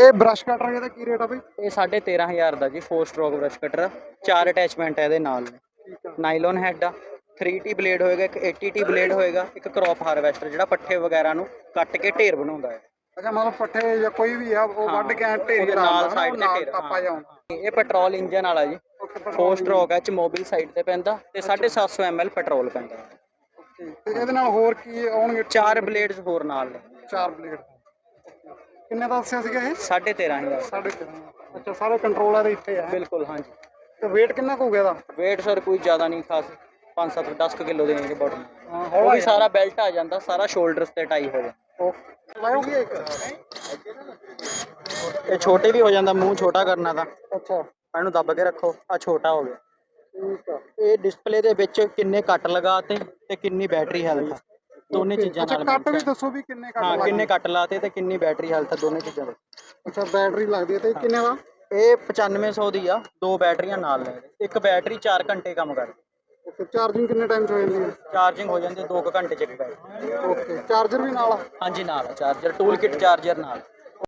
ਇਹ brush cutter ਇਹਦਾ ਕੀ rate ਆ ਬਈ? ਇਹ 13500 ਦਾ ਜੀ 4 ਸਟ੍ਰੋਕ ਬ੍ਰਸ਼ ਕਟਰ ਚਾਰ ਅਟੈਚਮੈਂਟ ਹੈ ਇਹਦੇ ਨਾਲ। ਨਾਈਲੋਨ ਹੈਡ ਆ। 3T ਬਲੇਡ ਹੋਏਗਾ ਇੱਕ 80T ਬਲੇਡ ਹੋਏਗਾ ਇੱਕ ਕ੍ਰੌਪ ਹਾਰਵੈਸਟਰ ਜਿਹੜਾ ਪੱਠੇ ਵਗੈਰਾ ਨੂੰ ਕੱਟ ਕੇ ਢੇਰ ਬਣਾਉਂਦਾ ਹੈ। ਅੱਛਾ ਮਤਲਬ ਪੱਠੇ ਜਾਂ ਕੋਈ ਵੀ ਆ ਉਹ ਵੱਢ ਕੇ ਢੇਰੀ ਨਾਲ ਸਾਈਡ ਤੇ ਢੇਰ ਟਾਪਾ ਜਾਉਂ ਇਹ ਪੈਟਰੋਲ ਇੰਜਨ ਵਾਲਾ ਜੀ। 4 ਸਟ੍ਰੋਕ ਹੈ ਚ ਮੋਬਿਲ ਸਾਈਡ ਤੇ ਪੈਂਦਾ ਤੇ 750 ml ਪੈਟਰੋਲ ਪੈਂਦਾ। ਤੇ ਇਹਦੇ ਨਾਲ ਹੋਰ ਕੀ ਆਉਣਗੇ? ਚਾਰ ਬਲੇਡਸ ਹੋਰ ਨਾਲ ਨੇ। ਚਾਰ ਬਲੇਡ ਕਿੰਨੇ ਦਾ ਦੱਸਿਆ ਸੀਗਾ ਇਹ? 13500 ਸਾਢੇ ਤਿੰਨ ਅੱਛਾ ਸਾਰੇ ਕੰਟਰੋਲ ਇਹਦੇ ਇੱਥੇ ਆ। ਬਿਲਕੁਲ ਹਾਂਜੀ। ਤੇ weight ਕਿੰਨਾ ਕੁ ਹੋ ਗਿਆ ਦਾ weight ਸਰ ਕੋਈ ਜ਼ਿਆਦਾ ਨਹੀਂ ਖਾਸ 5-7 10 ਕਿਲੋ ਦੇ ਨੇ। ਬਾਡੀ ਹਾਂ ਉਹ ਵੀ ਸਾਰਾ ਬੈਲਟ ਆ ਜਾਂਦਾ ਸਾਰਾ ਸ਼ੋਲਡਰਸ ਤੇ ਟਾਈ ਹੋ ਜਾਂਦਾ। ਓਕੇ ਲਾਇਓਗੀ ਇੱਕ? ਇਹ ਛੋਟੇ ਵੀ ਹੋ ਜਾਂਦਾ ਮੂੰਹ ਛੋਟਾ ਕਰਨਾ ਤਾਂ। ਅੱਛਾ। ਇਹਨੂੰ ਦੱਬ ਕੇ ਰੱਖੋ ਆ ਛੋਟਾ ਹੋ ਗਿਆ। ਠੀਕ ਆ। ਇਹ ਡਿਸਪਲੇ ਦੇ ਵਿੱਚ ਕਿੰਨੇ ਕੱਟ ਲਗਾਤੇ ਤੇ ਕਿੰਨੀ ਬੈਟਰੀ ਹੈਲਥ ਦੋਨੇ ਚੀਜ਼ਾਂ ਅੱਛਾ ਨਾਲ ਕੱਟ ਵੀ। ਦੱਸੋ ਵੀ ਕਿੰਨੇ ਕੱਟ ਹਾਂ ਲੱਗਦੇ? ਕਿੰਨੇ ਕੱਟ ਲਾਤੇ ਤੇ ਕਿੰਨੀ ਬੈਟਰੀ ਹੈਲਥ ਦੋਨੇ ਚੀਜ਼ਾਂ ਦੇ। ਅੱਛਾ ਬੈਟਰੀ ਲੱਗਦੀ ਹੈ ਤੇ ਕਿੰਨੇ ਦਾ? ਇਹ 9500 ਦੀ ਆ ਦੋ ਬੈਟਰੀਆਂ ਨਾਲ ਨੇ। ਇਹਦੇ। ਇੱਕ ਬੈਟਰੀ 4 ਘੰਟੇ ਕੰਮ ਕਰਦੀ। ਓਕੇ ਚਾਰਜਿੰਗ ਕਿੰਨੇ ਟਾਈਮ ਚ ਹੋ ਜਾਂਦੀ ਹੈ? ਚਾਰਜਿੰਗ ਹੋ ਜਾਂਦੀ 2 ਘੰਟੇ ਚ ਇੱਕ ਬੈਟਰੀ ਓਕੇ ਚਾਰਜਰ ਵੀ ਨਾਲ ਆ? ਹਾਂਜੀ ਨਾਲ ਆ ਚਾਰਜਰ ਟੂਲ ਕਿਟ ਚਾਰਜਰ ਨਾਲ।